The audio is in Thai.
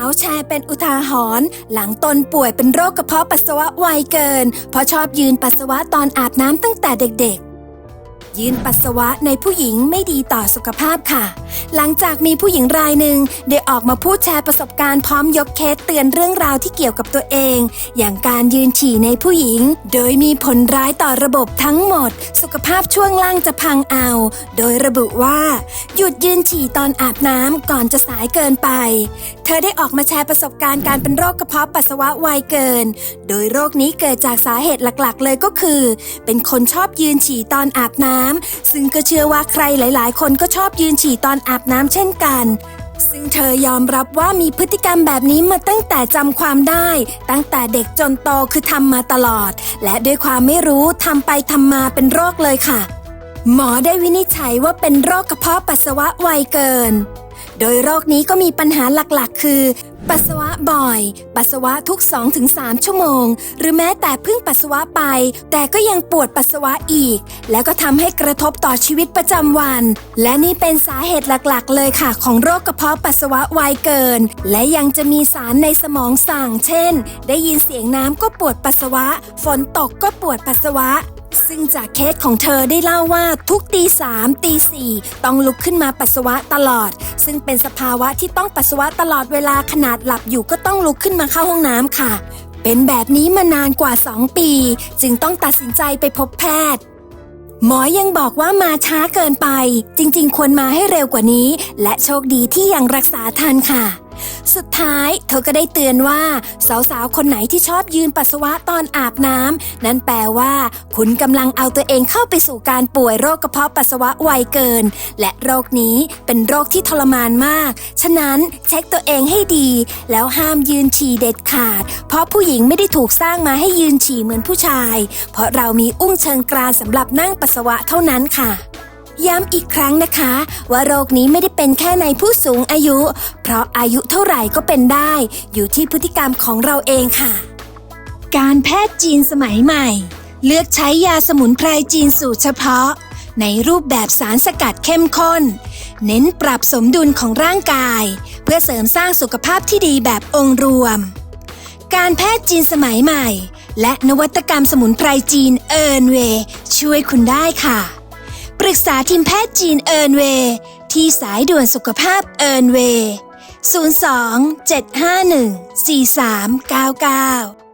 าวแชร์เป็นอุทาหรณ์หลังตนป่วยเป็นโรคกระเพาะปัสสาวะไวเกิน เพราะชอบยืนปัสสาวะตอนอาบน้ำตั้งแต่เด็ก ยืนปัสสาวะในผู้หญิงไม่ดีต่อสุขภาพค่ะ หลังจากมีผู้หญิงรายหนึ่งได้ออกมาพูดแชร์ประสบการณ์พร้อมยกเคสเตือนเรื่องราวที่เกี่ยวกับตัวเอง อย่างการยืนฉี่ในผู้หญิง โดยมีผลร้ายต่อระบบทั้งหมด สุขภาพช่วงล่างจะพังเอา โดยระบุว่า หยุดยืนฉี่ตอนอาบน้ำก่อนจะสายเกินไป เธอได้ออกมาแชร์ประสบการณ์การเป็นโรคกระเพาะปัสสาวะไวเกิน โดยโรคนี้เกิดจากสาเหตุหลักๆ เลยก็คือ เป็นคนชอบยืนฉี่ตอนอาบน้ำซึ่งก็เชื่อว่าใครหลาย ๆ คนก็ชอบยืนฉี่ตอนอาบน้ำเช่นกันซึ่งเธอยอมรับว่ามีพฤติกรรมแบบนี้มาตั้งแต่จำความได้ ตั้งแต่เด็กจนโตคือทำมาตลอด และด้วยความไม่รู้ทำไปทำมาเป็นโรคเลยค่ะ หมอได้วินิจฉัยว่าเป็นโรคกระเพาะปัสสาวะไวเกิน โดยโรคนี้ก็มีปัญหาหลักๆ คือ ปัสสาวะบ่อย ปัสสาวะทุก 2-3 ชั่วโมง หรือแม้แต่เพิ่งปัสสาวะไป แต่ก็ยังปวดปัสสาวะอีก แล้วก็ทำให้กระทบต่อชีวิตประจำวัน และนี่เป็นสาเหตุหลักๆ เลยค่ะ ของโรคกระเพาะปัสสาวะไวเกิน และยังจะมีสารในสมองสั่ง เช่น ได้ยินเสียงน้ำก็ปวดปัสสาวะ ฝนตกก็ปวดปัสสาวะ ซึ่งจากเคสของเธอได้เล่าว่าทุกตีสามตีสี่ต้องลุกขึ้นมาปัสสาวะตลอด ซึ่งเป็นสภาวะที่ต้องปัสสาวะตลอดเวลาขนาดหลับอยู่ก็ต้องลุกขึ้นมาเข้าห้องน้ำค่ะ เป็นแบบนี้มานานกว่า 2 ปี จึงต้องตัดสินใจไปพบแพทย์หมอยังบอกว่ามาช้าเกินไป จริงๆ ควรมาให้เร็วกว่านี้ และโชคดีที่ยังรักษาทันค่ะ สุดท้ายเธอก็ได้เตือนว่าสาวๆ คนไหนที่ชอบยืนปัสสาวะตอนอาบน้ำนั่นแปลว่า คุณกำลังเอาตัวเองเข้าไปสู่การป่วยโรคกระเพาะปัสสาวะไวเกิน และโรคนี้เป็นโรคที่ทรมานมาก ฉะนั้นเช็คตัวเองให้ดี แล้วห้ามยืนฉี่เด็ดขาด เพราะผู้หญิงไม่ได้ถูกสร้างมาให้ยืนฉี่เหมือนผู้ชาย เพราะเรามีอุ้งเชิงกรานสำหรับนั่งปัสสาวะเท่านั้นค่ะ ย้ำอีกครั้งนะคะ ว่าโรคนี้ไม่ได้เป็นแค่ในผู้สูงอายุ เพราะอายุเท่าไหร่ก็เป็นได้ อยู่ที่พฤติกรรมของเราเองค่ะ การแพทย์จีนสมัยใหม่ เลือกใช้ยาสมุนไพรจีนสูตรเฉพาะ ในรูปแบบสารสกัดเข้มข้น เน้นปรับสมดุลของร่างกาย เพื่อเสริมสร้างสุขภาพที่ดีแบบองค์รวม การแพทย์จีนสมัยใหม่ และนวัตกรรมสมุนไพรจีนเอิร์นเวช่วยคุณได้ค่ะ ปรึกษาทีมแพทย์จีนเอิร์นเวย์ที่สายด่วนสุขภาพเอิร์นเวย์02 751 4399